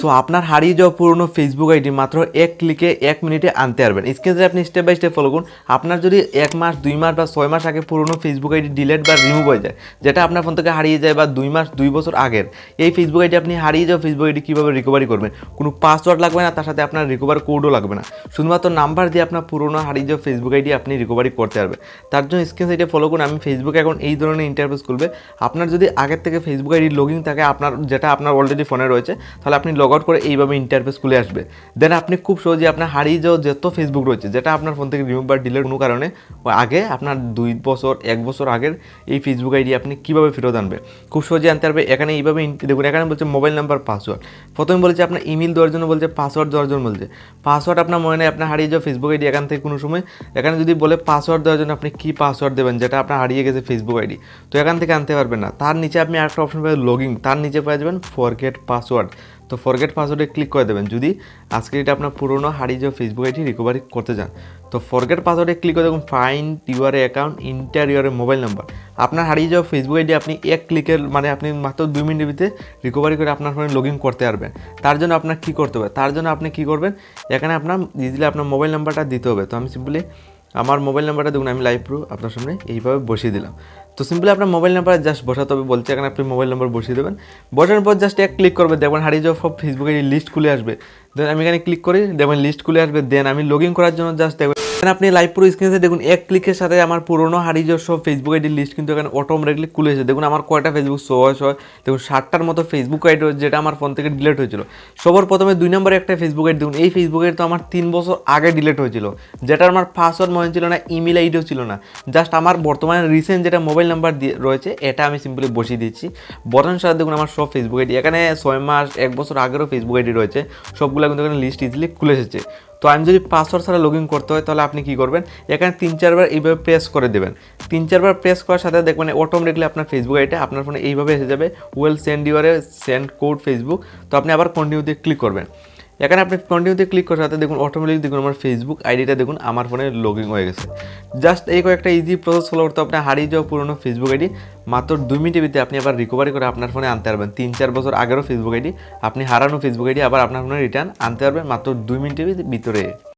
So আপনার হারিয়ে যাওয়া পুরনো ফেসবুক আইডি মাত্র এক ক্লিকে এক মিনিটে আনতে পারবেন। স্ক্রিনে আপনি স্টেপ বাই স্টেপ ফলো করুন। আপনার যদি এক মাস, দুই মাস বা ছয় মাস আগে পুরনো ফেসবুক আইডি ডিলেট বা রিমুভ হয়ে যায়, যেটা আপনার ফোন থেকে হারিয়ে যায় বা দুই মাস, দুই বছর আগের, এই ফেসবুক আইডি আপনি হারিয়ে যাওয়া ফেসবুক আইডি কীভাবে রিকভারি করবেন? কোনো পাসওয়ার্ড লাগবে না, তার সাথে আপনার রিকভার কোডও লাগবে না। শুধুমাত্র নাম্বার দিয়ে আপনার পুরনো হারিয়ে যাওয়া ফেসবুক আইডি আপনি রিকভারি করতে পারবেন। তার জন্য স্ক্রিন সাইডে ফলো করুন। আমি ফেসবুক এখন এই ধরনের ইন্টারফেস খুলবে। আপনার যদি আগের থেকে ফেসবুক আইডি লগ থাকে, আপনার, যেটা আপনার অলরেডি ফোনে রয়েছে, তাহলে আপনি লগ আউট করে এইভাবে ইন্টারফেস খুলে আসবে। দেন আপনি খুব সহজে আপনার হারিয়ে যাওয়া যত ফেসবুক রয়েছে, যেটা আপনার ফোন থেকে রিমুভ বা ডিলেট কোনো কারণে আগে আপনার দুই বছর, এক বছর আগের এই ফেসবুক আইডি আপনি কীভাবে ফেরত আনবে? খুব সহজে আনতে পারবে। এখানে এইভাবে দেখুন, এখানে বলছে মোবাইল নাম্বার পাসওয়ার্ড প্রথমে বলছে আপনার ইমেল দেওয়ার জন্য বলছে পাসওয়ার্ড দেওয়ার জন্য বলছে। পাসওয়ার্ড আপনার মনে নেই, আপনার হারিয়ে যাওয়া ফেসবুক আইডি এখান থেকে কোনো সময়। এখানে যদি বলে পাসওয়ার্ড দেওয়ার জন্য আপনি কী পাসওয়ার্ড দেবেন, যেটা আপনার হারিয়ে গেছে ফেসবুক আইডি তো এখান থেকে আনতে পারবেন না। তার নিচে আপনি একটা অপশন পাবেন লগিং তার নিচে পেয়ে যাবেন ফরগেট পাসওয়ার্ড তো ফরগেট পাসওয়ার্ডে ক্লিক করে দেবেন। যদি আজকে এটা আপনার পুরনো হারিয়ে যাওয়া ফেসবুক আইডি রিকভারি করতে চান, তো ফরগেট পাসওয়ার্ডে ক্লিক করে দেখুন find your account enter your mobile number আপনার হারিয়ে যাওয়া ফেসবুক আইডি আপনি এক ক্লিকের মানে আপনি মাত্র দুই মিনিটের ভিতরে রিকভারি করে আপনার ফোনে লগ ইন করতে পারবেন। তার জন্য আপনার কী করতে হবে? তার জন্য আপনি কী করবেন? এখানে আপনার ইজিলি আপনার মোবাইল নাম্বারটা দিতে হবে। তো আমি সিম্পলি আমার মোবাইল নাম্বারটা দেখুন, আমি লাইভ প্রুফ আপনার সামনে এইভাবে বসিয়ে দিলাম। তো সিম্পলি আপনার মোবাইল নাম্বার জাস্ট বসাতে হবে, বলছে এখানে আপনি মোবাইল নাম্বার বসিয়ে দেবেন। বসানোর পর জাস্ট এক ক্লিক করবে, দেখবেন হারিয়ে যাওয়া সব ফেসবুকের লিস্ট খুলে আসবে। দেন আমি এখানে ক্লিক করি, দেখবেন লিস্ট খুলে আসবে। দেন আমি লগ ইন করার জন্য জাস্ট দেখবেন আপনি লাইভ পুরো স্ক্রিনে দেখুন, এক ক্লিকের সাথে আমার পুরনো হারিয়ে সব ফেসবুক আইডির লিস্ট কিন্তু এখানে অটোমেটিকলি খুলে দেখুন, আমার কয়টা ফেসবুক শো হয় দেখুন ষাটটার মতো ফেসবুক আইডি যেটা আমার ফোন থেকে ডিলেট হয়েছিল। সবার প্রথমে দুই নম্বরে একটা ফেসবুক আইডি দেখুন। এই ফেসবুক আইডি তো আমার তিন বছর আগে ডিলেট হয়েছিল। যেটা আমার পাসওয়ার্ড মনে ছিল না ইমেল আইডিও ছিল না। জাস্ট আমার বর্তমানে রিসেন্ট যেটা মোবাইল নাম্বার দিয়ে রয়েছে, এটা আমি সিম্পলি বসিয়ে দিচ্ছি। বর্তমান সাথে দেখুন, আমার সব ফেসবুক আইডি এখানে ছয় মাস, এক বছর আগেরও ফেসবুক আইডি রয়েছে। সবগুলো কিন্তু এখানে লিস্ট ইজিলি খুলে এসেছে। তো আমি যদি পাসওয়ার্ড ছাড়া লগ ইন করতে হয়, তাহলে আপনি কি করবেন? এখানে তিন, চারবার এইভাবে প্রেস করে দেবেন। তিন, চারবার প্রেস করার সাথে দেখবেন অটোমেটিকলি আপনার ফেসবুক আইডিটা আপনার ফোনে এইভাবে এসে যাবে। ওয়েল সেন্ড ইউরে সেন্ড কোড ফেসবুক তো আপনি আবার কন্টিনিউতে ক্লিক করবেন। এখানে আপনি কন্টিনিউতে ক্লিক করার সাথে দেখুন অটোমেটিক দেখুন আমার ফেসবুক আইডিটা দেখুন, আমার ফোনে লগ হয়ে গেছে। জাস্ট এই কয়েকটা ইজি প্রসেস ফলো করতে আপনি হারিয়ে যাওয়া পুরনো ফেসবুক আইডি মাত্র দুই মিনিটের ভিতরে আপনি আবার রিকভারি করে আপনার ফোনে আনতে পারবেন। তিন চার বছর আগেরও ফেসবুক আইডি আপনি হারানো ফেসবুক আইডি আবার আপনার ফোনে রিটার্ন আনতে পারবেন, মাত্র দুই মিনিটের ভিতরে।